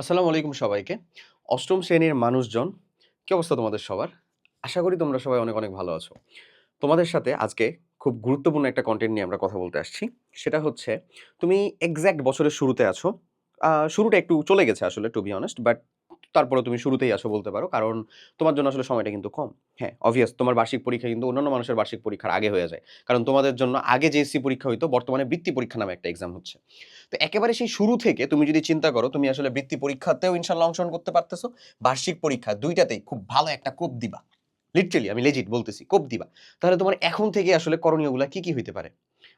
আসসালামু আলাইকুম সবাইকে। অষ্টম শ্রেণির মানুষজন, কী অবস্থা তোমাদের সবার? আশা করি তোমরা সবাই অনেক অনেক ভালো আছো। তোমাদের সাথে আজকে খুব গুরুত্বপূর্ণ একটা কন্টেন্ট নিয়ে আমরা কথা বলতে আসছি। সেটা হচ্ছে, তুমি এক্স্যাক্ট বছরের শুরুতে আছো। শুরুটা একটু চলে গেছে আসলে টু বি অনেস্ট বাট তারপরে তুমি শুরুতেই আছো বলতে পারো। কারণ তোমার জন্য আসলে সময়টা কিন্তু কম। হ্যাঁ অবভিয়াস তোমার বার্ষিক পরীক্ষা কিন্তু অন্যান্য মানুষের বার্ষিক পরীক্ষার আগে হয়ে যায়। কারণ তোমাদের জন্য আগে যে এসসি পরীক্ষা হইতো, বর্তমানে বৃত্তি পরীক্ষা নামে একটা এক্সাম হচ্ছে। তো একেবারে সেই শুরু থেকে তুমি যদি চিন্তা করো, তুমি আসলে বৃত্তি পরীক্ষাতেও ইনশাল্লাহ অংশগ্রহণ করতে পারতেছো। বার্ষিক পরীক্ষা দুইটাতেই খুব ভালো একটা কোপ দিবা। লিটারালি আমি লেজিট বলতেছি, কোপ দিবা। তাহলে তোমার এখন থেকে আসলে করণীয়গুলো কি কি হইতে পারে?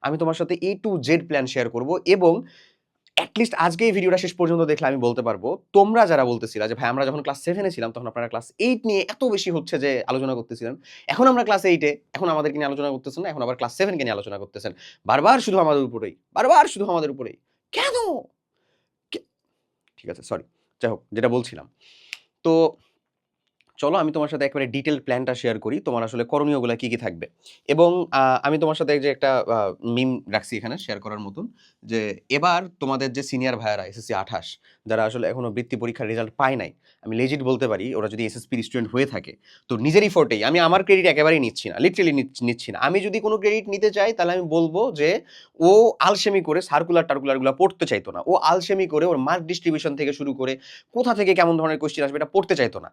আমি তোমার সাথে A to Z plan share করব এবং অ্যাটলিস্ট আজকে এই ভিডিওটা শেষ পর্যন্ত দেখলে আমি বলতে পারব। তোমরা যারা বলতেছিলা যে, ভাই, আমরা যখন ক্লাস সেভেনে ছিলাম, তখন আপনারা ক্লাস এইট নিয়ে এত বেশি হচ্ছে যে, আলোচনা করতেছিলেন। এখন আমরা ক্লাস এইটে এখন আমাদেরকে নিয়ে আলোচনা করতেছেন না, এখন আবার ক্লাস সেভেনকে নিয়ে আলোচনা করতেছেন। বারবার শুধু আমাদের উপরেই, বারবার শুধু আমাদের উপরেই। কেন? ঠিক আছে সরি যাই হোক, যেটা বলছিলাম। তো চলো আমি তোমার সাথে একবারে ডিটেল প্ল্যানটা শেয়ার করি, তোমার আসলে করণীয়গুলো কি কি থাকবে? এবং আমি তোমার সাথে যে একটা মিম রাখছি এখানে শেয়ার করার মতন, যে এবার তোমাদের যে সিনিয়র ভাইয়ারা এসএসসি আঠাশ, যারা আসলে এখনও বৃত্তি পরীক্ষার রেজাল্ট পায় নাই, আমি লেজিট বলতে পারি, ওরা যদি এসএসপির স্টুডেন্ট হয়ে থাকে, তো নিজেরই ফোর্টেই আমি আমার ক্রেডিট একেবারেই নিচ্ছি না লিটারেলি নিচ্ছি না। আমি যদি কোনো ক্রেডিট নিতে চাই, তাহলে আমি বলব যে, ও আলসেমি করে সার্কুলার টার্কুলারগুলো পড়তে চাইতো না, ও আলসেমি করে ওর মার্ক ডিস্ট্রিবিউশন থেকে শুরু করে, কোথা থেকে কেমন ধরনের কোয়েশ্চেন আসবে এটা পড়তে চাইতো না।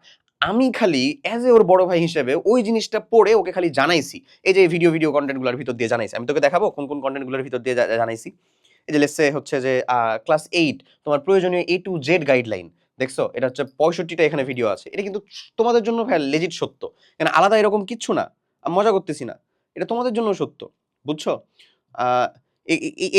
আমি খালি অ্যাজ এ ওর বড় ভাই হিসেবে ওই জিনিসটা পড়ে ওকে খালি জানাইছি। এই যে ভিডিও ভিডিও কন্টেন্টগুলোর ভিতর দিয়ে জানাইছি। আমি তোকে দেখাবো কোন কোন কন্টেন্টগুলোর ভিতর দিয়ে জানাইছি। এই যে লেসে হচ্ছে যে ক্লাস এইট তোমার প্রয়োজনীয় এ টু জেড গাইডলাইন দেখছ? এটা হচ্ছে পঁয়ষট্টিটা এখানে ভিডিও আছে। এটা কিন্তু তোমাদের জন্য ভাই লেজিট সত্য। এখানে আলাদা এরকম কিচ্ছু না। আমি মজা করতেছি না। এটা তোমাদের জন্য সত্য। বুঝছ?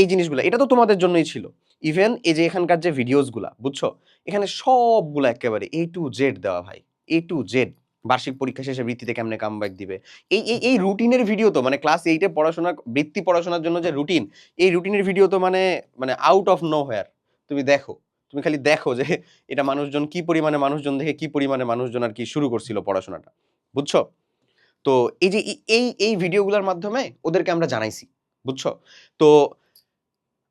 এই জিনিসগুলো। এটা তো তোমাদের জন্যই ছিল। ইভেন এই যে এখানকার যে ভিডিওসগুলা বুঝছ? এখানে সবগুলো একেবারে এ টু জেড দেওয়া ভাই। এ টু জেড বার্ষিক পরীক্ষা শেষে বৃত্তিতে কেমনে কামব্যাক দিবে? এই এই এই রুটিনের ভিডিও তো মানে ক্লাস এইটে পড়াশোনা, বৃত্তি পড়াশোনার জন্য যে রুটিন এই রুটিনের ভিডিও তো মানে মানে আউট অফ নো হেয়ার তুমি দেখো, তুমি খালি দেখো যে এটা মানুষজন কি পরিমাণে মানুষজন দেখে কি পরিমাণে মানুষজন আর কি শুরু করছিল পড়াশোনাটা। বুঝছ? তো এই যে এই এই ভিডিওগুলোর মাধ্যমে ওদেরকে আমরা জানাইছি। বুঝছ? তো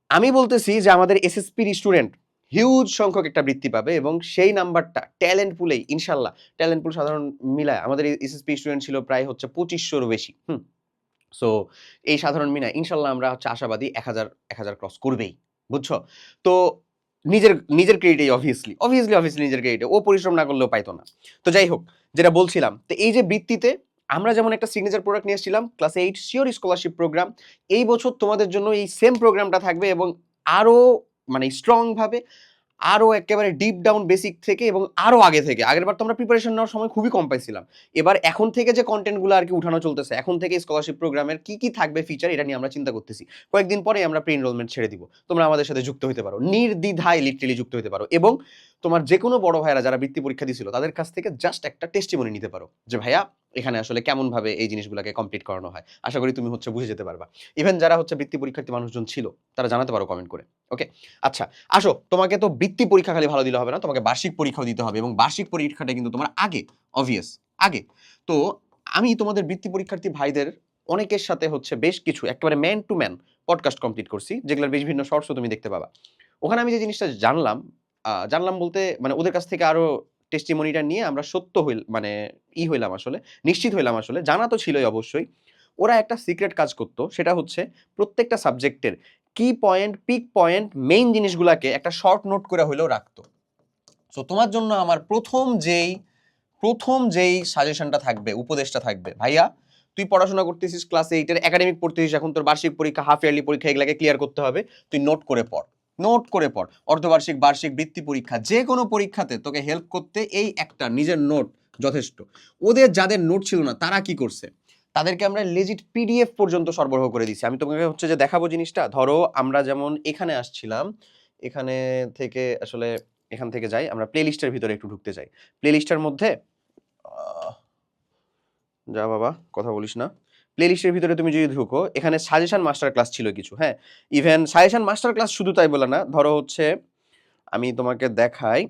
আমি বলতেছি যে আমাদের এসএসপির স্টুডেন্ট হিউজ সংখ্যক একটা বৃত্তি পাবে এবং সেই নাম্বারটা ট্যালেন্ট পুলেই ইনশাল্লাহ ট্যালেন্ট পুল সাধারণ মিলায়। আমাদের এসএসপি স্টুডেন্ট ছিল প্রায় হচ্ছে পঁচিশশোর বেশি, হুম? সো এই সাধারণ মিনা ইনশাল্লাহ আমরা হচ্ছে আশাবাদী এক হাজার এক হাজার ক্রস করবেই, বুঝছ? তো নিজের নিজের ক্রেডিটে অবভিয়াসলি অবভিয়াসলি অবভিয়াসলি নিজের ক্রেডিটে ও পরিশ্রম না করলেও পাইতো না। তো যাই হোক, যেটা বলছিলাম, তো এই যে বৃত্তিতে আমরা যেমন একটা সিগনেচার প্রোডাক্ট নিয়ে এসেছিলাম class eight sure scholarship programme এই বছর তোমাদের জন্য এই সেম প্রোগ্রামটা থাকবে এবং আরও মানে স্ট্রংভাবে আরও একেবারে ডিপ ডাউন বেসিক থেকে এবং আরও আগে থেকে। আগের বার তো আমরা প্রিপারেশন নেওয়ার সময় খুবই কম পাইছিলাম। এবার এখন থেকে যে কন্টেন্টগুলো আর কি উঠানো চলতেছে, এখন থেকে স্কলারশিপ প্রোগ্রামের কি কি থাকবে ফিচার এটা নিয়ে আমরা চিন্তা করতেছি। কয়েকদিন পরে আমরা প্রি এনরোলমেন্ট ছেড়ে দিব। তোমরা আমাদের সাথে যুক্ত হতে পারো। নির্দ্বিধায় লিটারেলি যুক্ত হতে পারো এবং তোমার যে কোনো বড় ভাইয়েরা যারা বৃত্তি পরীক্ষা দিয়েছিল তাদের কাছ থেকে জাস্ট একটা টেস্টিমনি নিতে পারো যে, ভাইয়া, এখানে আসলে কেমন ভাবে এই জিনিসগুলোকে কমপ্লিট করানো হয়? আশা করি তুমি হচ্ছে বুঝে যেতে পারবা। ইভেন যারা হচ্ছে বৃত্তি পরীক্ষার্থী মানুষজন ছিল, তারা জানাতে পারো কমেন্ট করে। ওকে আচ্ছা আসো, তোমাকে তো বৃত্তি পরীক্ষা খালি ভালো দিলে হবে না, তোমাকে বার্ষিক পরীক্ষাও দিতে হবে এবং বার্ষিক পরীক্ষাটা কিন্তু তোমার আগে অবভিয়াস আগে। তো আমি তোমাদের বৃত্তি পরীক্ষার্থী ভাইদের অনেকের সাথে হচ্ছে বেশ কিছু, একেবারে man to man podcast complete করছি, যেগুলোর বিভিন্ন শর্টসও তুমি দেখতে পাবা। ওখানে আমি যে জিনিসটা জানলাম জানলাম বলতে মানে ওদের কাছ থেকে আরও টেস্টিমনিটা নিয়ে আমরা সত্য হইল মানে ই হইলাম আসলে, নিশ্চিত হইলাম আসলে, জানা তো ছিলই অবশ্যই। ওরা একটা সিক্রেট কাজ করতো, সেটা হচ্ছে প্রত্যেকটা সাবজেক্টের কি পয়েন্ট পিক পয়েন্ট মেইন জিনিসগুলোকে একটা শর্ট নোট করে হইলেও রাখতো। সো তোমার জন্য আমার প্রথম যেই প্রথম যেই সাজেশনটা থাকবে, উপদেশটা থাকবে, ভাইয়া, তুই পড়াশোনা করতেছিস ক্লাস এইটের একাডেমিক পড়তেছিস, এখন তোর বার্ষিক পরীক্ষা হাফ ইয়ারলি পরীক্ষা, এগুলাকে ক্লিয়ার করতে হবে, তুই নোট করে পড়। নোট করে পড়, অর্ধবার্ষিক, বার্ষিক, বৃত্তি পরীক্ষা যে কোনো পরীক্ষাতে তোকে হেল্প করতে এই একটা, নিজের নোট যথেষ্ট। ওদের যাদের নোট ছিল না, তারা কি করছে? তাদেরকে আমরা লেজিট পিডিএফ পর্যন্ত সরবরাহ করে দিছি আমি তোমাকে হচ্ছে যে দেখাবো জিনিসটা। ধরো, আমরা যেমন এখানে আসছিলাম, এখানে থেকে আসলে এখান থেকে যাই, আমরা প্লে লিস্টের ভিতরে একটু ঢুকতে চাই প্লে লিস্টের মধ্যে যা বাবা, কথা বলিস না। প্লে লিস্টের ভিতরে তুমি যদি ঢুকো, এখানে সাজেশন মাস্টার ক্লাস ছিল কিছু হ্যাঁ? ইভেন সাজেশন মাস্টার ক্লাস শুধু তাই বলে না, ধরো হচ্ছে আমি তোমাকে দেখাই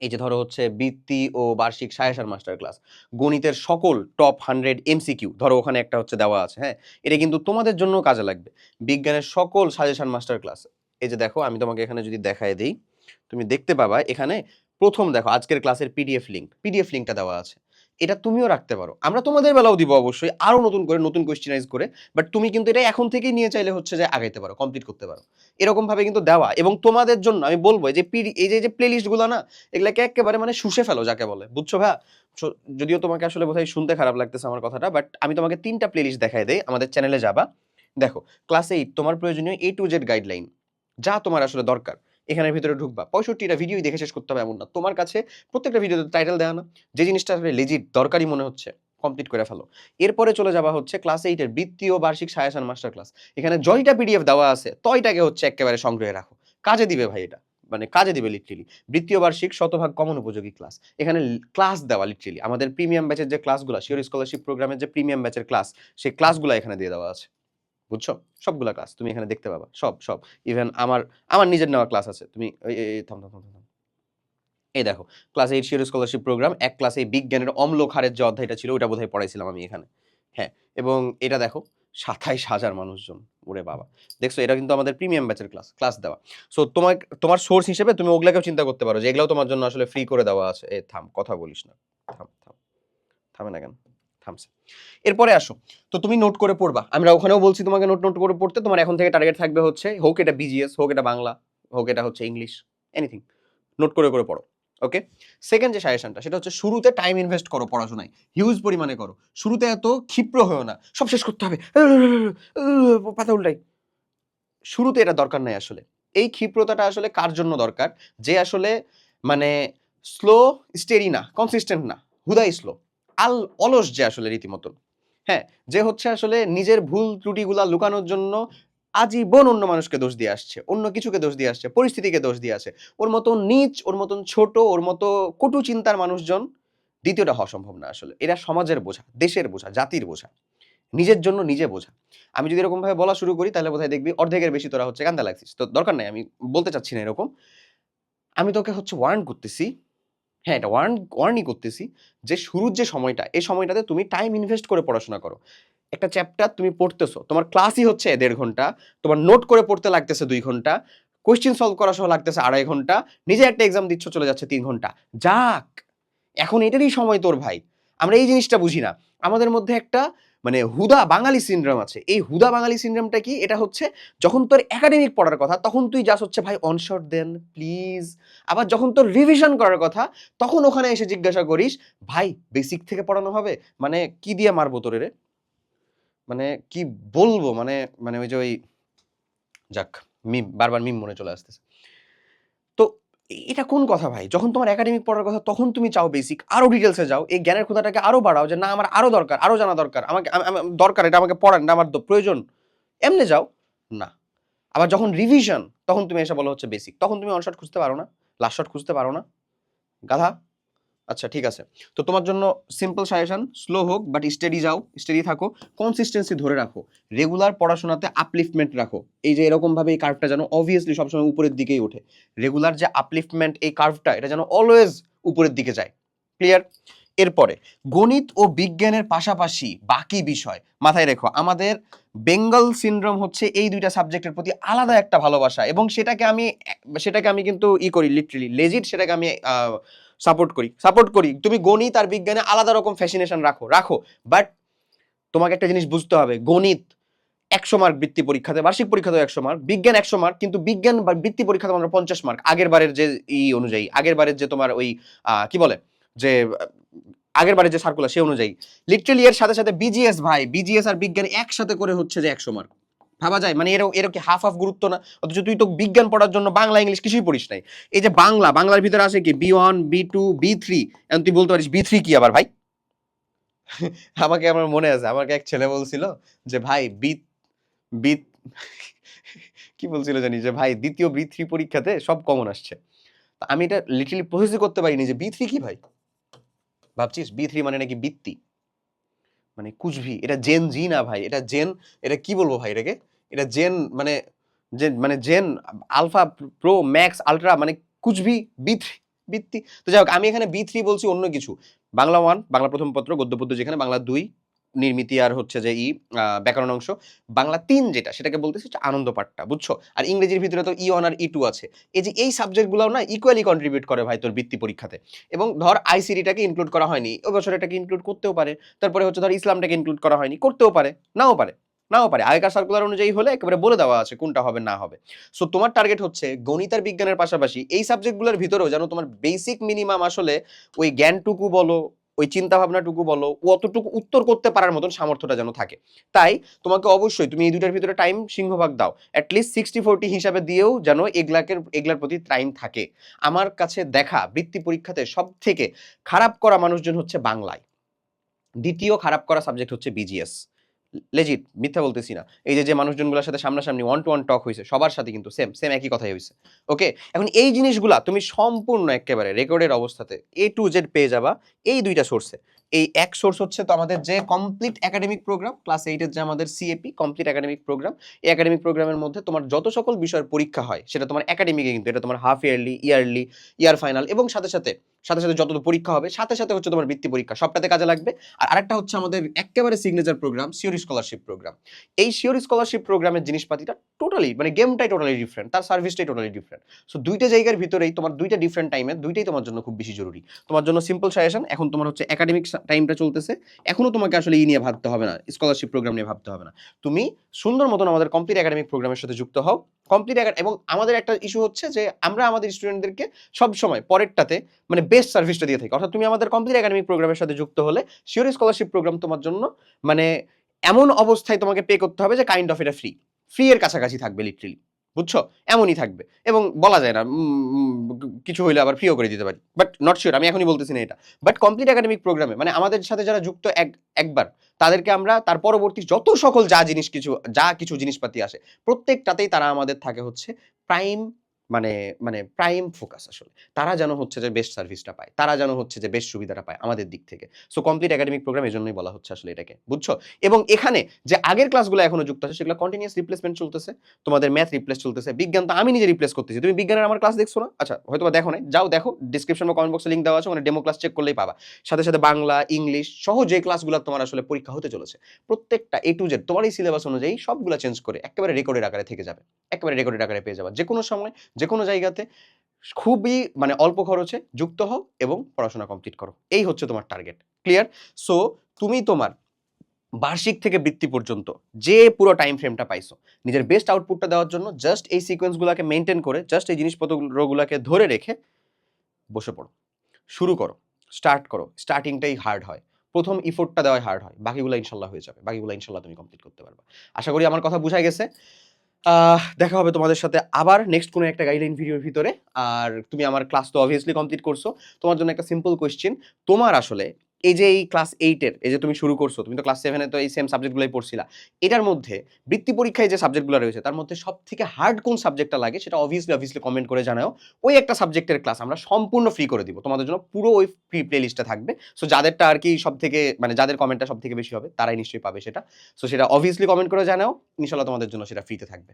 এই যে ধরো হচ্ছে বৃত্তি ও বার্ষিক সায়াসার মাস্টার ক্লাস। গণিতের সকল টপ হান্ড্রেড এমসিকিউ ধরো ওখানে একটা হচ্ছে দেওয়া আছে হ্যাঁ? এটা কিন্তু তোমাদের জন্য কাজে লাগবে। বিজ্ঞানের সকল সাজেশন মাস্টার ক্লাস। এই যে দেখো, আমি তোমাকে এখানে যদি দেখায় দিই, তুমি দেখতে পাবা, এখানে প্রথম দেখো, আজকের ক্লাসের পিডিএফ লিঙ্ক পিডিএফ লিঙ্কটা দেওয়া আছে। এটা তুমিও রাখতে পারো। আমরা তোমাদের বেলাও দিব অবশ্যই আরও নতুন করে নতুন কোয়েশ্চেনাইজ করে বাট তুমি কিন্তু এটা এখন থেকেই নিয়ে চাইলে হচ্ছে যে আগাইতে পারো কমপ্লিট করতে পারো। এরকমভাবে কিন্তু দেওয়া এবং তোমাদের জন্য আমি বলব যে পিডি এই যে যে প্লে না এগুলোকে একেবারে মানে শুষে ফেলো যাকে বলে। বুঝছ So, যদিও তোমাকে আসলে বোধহয় শুনতে খারাপ লাগতেছে আমার কথাটা বাট আমি তোমাকে তিনটা প্লে লিস্ট দেখাই দেই আমাদের চ্যানেলে যাবা। দেখো ক্লাস এইট তোমার প্রয়োজনীয় এ টু জেড গাইডলাইন যা তোমার আসলে দরকার। এখানের ভিতরে ঢুকবা। পঁয়ষট্টিটা ভিডিওই দেখে শেষ করতে হবে, এমন না। তোমার কাছে প্রত্যেকটা ভিডিওতে টাইটেল দেওয়া না। যে জিনিসটা আসলে লেজিট দরকারি মনে হচ্ছে কমপ্লিট করে ফেলো। এরপরে চলে যাওয়া হচ্ছে ক্লাস এইটের বৃত্তীয় বার্ষিক সায়াসান মাস্টার ক্লাস এখানে জয়টা পিডিএফ দেওয়া আছে। তয়টাকে হচ্ছে একেবারে সংগ্রহে রাখো। কাজে দিবে ভাই এটা। মানে কাজে দিবে লিটারেলি বৃত্তীয় বার্ষিক শতভাগ কমন উপযোগী ক্লাস এখানে ক্লাস দেওয়া লিটারেলি আমাদের প্রিমিয়াম ব্যাচের যে ক্লাসগুলো শিওর স্কলারশিপ প্রোগ্রামের যে প্রিমিয়াম ব্যাচের ক্লাস সেই ক্লাসগুলো এখানে দিয়ে দেওয়া আছে। বুঝছ? সবগুলা ক্লাস তুমি এখানে দেখতে পাবা। সব সব। ইভেন আমার আমার নিজের নেওয়া ক্লাস আছে। তুমি এই- দেখো class eight sure scholarship programme এক ক্লাসে বিজ্ঞানের অম্ল ক্ষারের যে অধ্যায়টা ছিল ওটা বোধহয় পড়াইছিলাম আমি এখানে। হ্যাঁ এবং এটা দেখো, সাতাইশ হাজার মানুষজন, ওরে বাবা। দেখছ, এটা কিন্তু আমাদের প্রিমিয়াম ব্যাচের ক্লাস ক্লাস দেওয়া। সো তোমার তোমার সোর্স হিসেবে তুমি ওগুলাকেও চিন্তা করতে পারো যে, এগুলাও তোমার জন্য আসলে ফ্রি করে দেওয়া আছে। এ, থাম, কথা বলিস না। থাম থাম। থামে না কেন? থামছে এরপরে আসো। তো তুমি নোট করে পড়বা। আমরা ওখানেও বলছি তোমাকে নোট নোট করে পড়তে। তোমার এখন থেকে টার্গেট থাকবে হচ্ছে, হোক এটা বিজিএস হোক এটা বাংলা, হোক এটা হচ্ছে ইংলিশ এনিথিং নোট করে করে পড়ো। ওকে সেকেন্ড যে সাজেশনটা সেটা হচ্ছে শুরুতে টাইম ইনভেস্ট করো পড়াশোনায়। হিউজ পরিমাণে করো। শুরুতে এত ক্ষিপ্র হয়েও না। সব শেষ করতে হবে। পাতা উল্টাই। শুরুতে এটা দরকার নাই আসলে। এই ক্ষিপ্রতাটা আসলে কার জন্য দরকার? যে আসলে মানে স্লো স্টেরি না কনসিস্টেন্ট না। হুদাই স্লো আল, অলস যে আসলে রীতিমতন হ্যাঁ যে হচ্ছে আসলে নিজের ভুল ত্রুটিগুলা লুকানোর জন্য আজীবন অন্য মানুষকে দোষ দিয়ে আসছে, অন্য কিছুকে দোষ দিয়ে আসছে, পরিস্থিতিকে দোষ দিয়ে আসে ওর মতন নিচ, ওর মতন ছোট, ওর মতো কটু চিন্তার মানুষজন দ্বিতীয়টা হওয়া সম্ভব না আসলে। এরা সমাজের বোঝা, দেশের বোঝা, জাতির বোঝা। নিজের জন্য নিজে বোঝা। আমি যদি এরকম ভাবে বলা শুরু করি, তাহলে বোধহয় দেখবি অর্ধেকের বেশি তোরা হচ্ছে কান্দা লাগছিস। তো দরকার নাই, আমি বলতে চাচ্ছি না এরকম। আমি তোকে হচ্ছে ওয়ার্ন করতেছি হ্যাঁ এটা ওয়ার্ন ওয়ার্নই করতেছি যে শুরুর যে সময়টা, এই সময়টাতে তুমি টাইম ইনভেস্ট করে পড়াশোনা করো। একটা চ্যাপ্টার তুমি পড়তেছো, তোমার ক্লাসই হচ্ছে দেড় ঘণ্টা, তোমার নোট করে পড়তে লাগতেছে দুই ঘণ্টা কোয়েশ্চেন সলভ করা সহ লাগতেছে আড়াই ঘণ্টা, নিজে একটা এক্সাম দিচ্ছ চলে যাচ্ছে তিন ঘণ্টা। যাক, এখন এটারই সময় তোর ভাই। আমরা এই জিনিসটা বুঝি না। আমাদের মধ্যে একটা মানে হুদা বাঙালি সিনড্রোম আছে। এই হুদা বাঙালি সিনড্রোমটা কি? এটা হচ্ছে যখন তোর একাডেমিক পড়ার কথা, তখন তুই যাস হচ্ছে, ভাই অনশট দেন প্লিজ আবার যখন তোর রিভিশন করার কথা, তখন ওখানে এসে জিজ্ঞাসা করিস, ভাই বেসিক থেকে পড়ানো হবে? মানে কি দিয়ে মারবো তোরে রে? মানে কি বলব? মানে মানে ওই যে ওই, যাক মিম বারবার মিম মনে চলে আসতেছে। এটা কোন কথা ভাই? যখন তোমার একাডেমিক পড়ার কথা, তখন তুমি চাও বেসিক আরও ডিটেলসে যাও। এই জ্ঞানের ক্ষুদাটাকে আরও বাড়াও যে, না, আমার আরও দরকার, আরও জানা দরকার। আমাকে, আম- আম- দরকার এটা, আমাকে পড়ান না আমার প্রয়োজন। এমনি যাও। না। আবার যখন রিভিশন তখন তুমি এসে বলো হচ্ছে বেসিক তখন তুমি অনশট খুঁজতে পারো না লাস্ট শট খুঁজতে পারো না। গাধা। আচ্ছা ঠিক আছে। তো তোমার জন্য সিম্পল সাজেশন স্লো হোক বাট স্টেডি যাও স্টেডি থাকো। কনসিস্টেন্সি ধরে রাখো। রেগুলার পড়াশোনাতে আপলিফটমেন্ট রাখো। এই যে এরকমভাবে এই কার্ভটা যেন অবভিয়াসলি সবসময় উপরের দিকেই ওঠে। রেগুলার যে আপলিফটমেন্ট এই কার্ভটা এটা যেন অলওয়েজ উপরের দিকে যায়। ক্লিয়ার এরপরে, গণিত ও বিজ্ঞানের পাশাপাশি বাকি বিষয় মাথায় রেখো। আমাদের বেঙ্গল সিনড্রোম হচ্ছে এই দুইটা সাবজেক্টের প্রতি আলাদা একটা ভালোবাসা এবং সেটাকে আমি সেটাকে আমি কিন্তু ই করি লিটারেলি লেজিট সেটাকে আমি সাপোর্ট করি সাপোর্ট করি। তুমি গণিত আর বিজ্ঞানে আলাদা রকম ফ্যাসিনেশন রাখো রাখো। বাট তোমাকে একটা জিনিস বুঝতে হবে, গণিত একশো মার্ক বৃত্তি পরীক্ষাতে, বার্ষিক পরীক্ষাতে একশো মার্ক বিজ্ঞান একশো মার্ক কিন্তু বিজ্ঞান বা বৃত্তি পরীক্ষাতে আমরা পঞ্চাশ মার্ক আগের বারের যে ই অনুযায়ী, আগের বারের যে তোমার ওই কি বলে? যে, আগের বারের যে সার্কুলার সে অনুযায়ী। লিটারেলি এর সাথে সাথে বিজিএস ভাই বিজিএস আর বিজ্ঞান একসাথে করে হচ্ছে যে একশো মার্ক ভাবা যায়। মানে এরও এরও কি হাফ হাফ গুরুত্ব না? অথচ তুই তো বিজ্ঞান পড়ার জন্য বাংলা, ইংলিশ কিছুই পড়িস নাই। এই যে বাংলা, বাংলার ভিতরে আছে কি? B one B two B three এখন তুই বলতে পারিস বি থ্রি কি আবার ভাই? আমাকে আমার মনে আছে, আমাকে এক ছেলে বলছিল যে, ভাই বি বি কি বলছিল জানি? যে, ভাই, দ্বিতীয় বি থ্রি পরীক্ষাতে সব কমন আসছে। আমি এটা লিটারালি প্রসেসই করতে পারিনি যে বি থ্রি কি ভাই? ভাবছিস? বি থ্রি মানে নাকি বৃত্তি? মানে কুচভি, এটা জেন জি না ভাই, এটা জেন এটা কি বলব ভাই এটাকে? এটা জেন মানে যে মানে Gen alpha pro max ultra মানে কুচভি বি থ্রি বৃত্তি তো যাই হোক, আমি এখানে বি থ্রি বলছি অন্য কিছু। বাংলা ওয়ান বাংলা প্রথম পত্র, গদ্যপদ্য যেখানে, বাংলা দুই নির্মিতি আর হচ্ছে যে ই ব্যাকরণ অংশ। বাংলা তিন যেটা, সেটাকে বলতেছি হচ্ছে আনন্দ পাঠটা বুঝছ? আর ইংরেজির ভিতরে তো ই ওয়ান আর ই টু আছে। এই যে এই সাবজেক্টগুলোও না ইকুয়ালি কন্ট্রিবিউট করে ভাই তোর বৃত্তি পরীক্ষাতে। এবং ধর আইসিডিটাকে ইনক্লুড করা হয়নি ওই বছর এটাকে ইনক্লুড করতেও পারে। তারপরে হচ্ছে ধর ইসলামটাকে ইনক্লুড করা হয়নি, করতেও পারে, নাও পারে নাও পারে। আগেকার সার্কুলার অনুযায়ী হলে একেবারে বলে দেওয়া আছে কোনটা হবে, না হবে। সো তোমার টার্গেট হচ্ছে গণিত আর বিজ্ঞানের পাশাপাশি এই সাবজেক্টগুলোর ভিতরেও যেন তোমার বেসিক মিনিমাম আসলে ওই জ্ঞানটুকু বলো ওই চিন্তা ভাবনাটুকু বলো অতটুকু উত্তর করতে পারার মতন সামর্থ্যটা যেন থাকে। তাই তোমাকে অবশ্যই তুমি এই দুটার ভিতরে টাইম সিংহভাগ দাও। অ্যাটলিস্ট সিক্সটি ফোরটি হিসাবে দিয়েও যেন এগুলাকে এগুলার প্রতি টাইম থাকে। আমার কাছে দেখা বৃত্তি পরীক্ষাতে সব থেকে খারাপ করা মানুষজন হচ্ছে বাংলায়। দ্বিতীয় খারাপ করা সাবজেক্ট হচ্ছে বিজিএস লেজিট মিথ্যা বলতেছি না। এই যে যে মানুষজনগুলোর সাথে সামনাসামনি ওয়ান টু ওয়ান টক হয়েছে, সবার সাথে কিন্তু সেম সেম একই কথাই হয়েছে। ওকে এখন এই জিনিসগুলা তুমি সম্পূর্ণ একেবারে রেকর্ডের অবস্থাতে এ টু জেড পেয়ে যাবা এই দুইটা সোর্সে এই এক সোর্স হচ্ছে তো আমাদের যে কমপ্লিট একাডেমিক প্রোগ্রাম ক্লাস এইটের যে আমাদের সিএপি কমপ্লিট একাডেমিক প্রোগ্রাম এই একাডেমিক প্রোগ্রামের মধ্যে তোমার যত সকল বিষয়ের পরীক্ষা হয়, সেটা তোমার একাডেমিকে কিন্তু, এটা তোমার half yearly yearly year final এবং সাথে সাথে সাথে সাথে যত পরীক্ষা হবে, সাথে সাথে হচ্ছে তোমার বৃত্তি পরীক্ষা, সবটাতে কাজে লাগবে। আর আরেকটা হচ্ছে আমাদের একেবারে signature programme sure scholarship programme এই সিওরি স্কলারশিপ প্রোগ্রামের জিনিসপাতিটা টোটালি মানে গেমটাই টোটালি ডিফারেন্ট তার সার্ভিসটাই টোটালি ডিফারেন্ট সো দুইটা জায়গার ভিতরেই তোমার দুইটা ডিফারেন্ট টাইমে দুইটাই তোমার জন্য খুব বেশি জরুরি। তোমার জন্য সিম্পল সাজেশন এখন তোমার হচ্ছে একাডেমিক টাইমটা চলতেছে। এখনও তোমাকে আসলে ই নিয়ে ভাবতে হবে না স্কলারশিপ প্রোগ্রাম নিয়ে ভাবতে হবে না। তুমি সুন্দর মতন আমাদের কমপ্লিট একাডেমিক প্রোগ্রামের সাথে যুক্ত হও। কমপ্লিট এবং আমাদের একটা ইস্যু হচ্ছে যে, আমরা আমাদের স্টুডেন্টদেরকে সব সময় পরেরটাতে মানে বেস্ট সার্ভিসটা দিয়ে থাকি। অর্থাৎ তুমি আমাদের কমপ্লিট একাডেমিক প্রোগ্রামের সাথে যুক্ত হলে শিওর স্কলারশিপ প্রোগ্রাম তোমার জন্য মানে এমন অবস্থায় তোমাকে পে করতে হবে যে কাইন্ড অফ এটা ফ্রি ফ্রি এর কাছাকাছি থাকবে লিটারেলি বুঝছ? এমনই থাকবে। এবং বলা যায় না কিছু হইলে আবার ফ্রিও করে দিতে পারি। বাট নট শিওর আমি এখনই বলতেছি না এটা। বাট কমপ্লিট একাডেমিক প্রোগ্রামে মানে আমাদের সাথে যারা যুক্ত এক, একবার, তাদেরকে আমরা তার পরবর্তী যত সকল যা জিনিস কিছু, যা কিছু জিনিসপাতি আসে, প্রত্যেকটাতেই তারা আমাদের থাকে হচ্ছে প্রাইম মানে মানে প্রাইম ফোকাস আসলে। তারা যেন হচ্ছে যে বেস্ট সার্ভিসটা পায়, তারা যেন হচ্ছে যে বেস্ট সুবিধাটা পায় আমাদের দিক থেকে। সো কমপ্লিট একাডেমিক প্রোগ্রাম এই জন্যই বলা হচ্ছে আসলে এটাকে, বুঝছ? এবং এখানে যে আগের ক্লাসগুলো এখনও যুক্ত আছে, সেগুলো কন্টিনিউয়াস রিপ্লেসমেন্ট চলতেছে। তোমাদের ম্যাথ রিপ্লেস চলতেছে। বিজ্ঞান তো আমি নিজে রিপ্লেস করতেছি। তুমি বিজ্ঞানের আমার ক্লাস দেখছ না? আচ্ছা হয়তো দেখো নাই। যাও দেখো ডিসক্রিপশন বা কমেন্ট বক্সে লিঙ্ক দেওয়া আছে, ওখানে ডেমো ক্লাস চেক করলেই পাবা। সাথে সাথে বাংলা ইংলিশ সহ যে ক্লাসগুলো তোমার আসলে পরীক্ষা হতে চলেছে, প্রত্যেকটা এ টু জেড তোমার এই সিলেবাস অনুযায়ী সবগুলো চেঞ্জ করে একেবারে রেকর্ডের আকারে থেকে যাবে। একেবারে রেকর্ডের আকারে পেয়ে যাবে। যে কোনো সময় যে কোনো জায়গাতে খুবই মানে অল্প খরচে যুক্ত হও এবং পড়াশোনা কমপ্লিট করো। এই হচ্ছে তোমার টার্গেট ক্লিয়ার সো তুমি তোমার বার্ষিক থেকে বৃত্তি পর্যন্ত যে পুরো টাইম ফ্রেমটা পাইছো, নিজের বেস্ট আউটপুটটা দেওয়ার জন্য জাস্ট এই সিকোয়েন্সগুলোকে মেনটেন করে জাস্ট এই জিনিসপত্রগুলোকে ধরে রেখে বসে পড়ো। শুরু করো স্টার্ট করো স্টার্টিংটাই হার্ড হয়। প্রথম ইফোর্টটা দেওয়াই হার্ড হয়। বাকিগুলো ইনশাল্লাহ হয়ে যাবে। বাকিগুলো ইনশাল্লাহ তুমি কমপ্লিট করতে পারবে। আশা করি আমার কথা বুঝাই গেছে। দেখা হবে তোমাদের সাথে আবার নেক্সট কোনো একটা গাইডলাইন ভিডিওর ভিতরে। আর তুমি আমার ক্লাস তো অবভিয়াসলি কমপ্লিট করছ। তোমার জন্য একটা সিম্পল কোয়েশ্চেন তোমার আসলে এই যে এই ক্লাস এইটের এই যে তুমি শুরু করছ, তুমি তো ক্লাস সেভেনে তো এই সেম সাবজেক্টগুলোই পড়ছিলা, এটার মধ্যে বৃত্তি পরীক্ষায় যে সাবজেক্টগুলো রয়েছে, তার মধ্যে সব থেকে হার্ড কোন সাবজেক্টটা লাগে সেটা অবভিয়াসলি অবভিয়াসলি কমেন্ট করে জানাও। ওই একটা সাবজেক্টের ক্লাস আমরা সম্পূর্ণ ফ্রি করে দিব, তোমাদের জন্য পুরো ওই ফ্রি প্লে লিস্টে থাকবে। সো যাদেরটা আর কি সব থেকে মানে যাদের কমেন্টটা সব থেকে বেশি হবে, তারাই নিশ্চয়ই পাবে সেটা। সো সেটা অবভিয়াসলি কমেন্ট করে জানাও ইনশাল্লাহ তোমাদের জন্য সেটা ফ্রিতে থাকবে।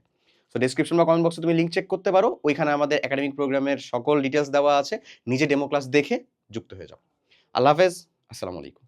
সো ডিসক্রিপশন বা কমেন্ট বক্সে তুমি লিঙ্ক চেক করতে পারো, ওইখানে আমাদের একাডেমিক প্রোগ্রামের সকল ডিটেলস দেওয়া আছে, নিজে ডেমো ক্লাস দেখে যুক্ত হয়ে যাও। আল্লাহ হাফেজ। আসসালামু আলাইকুম।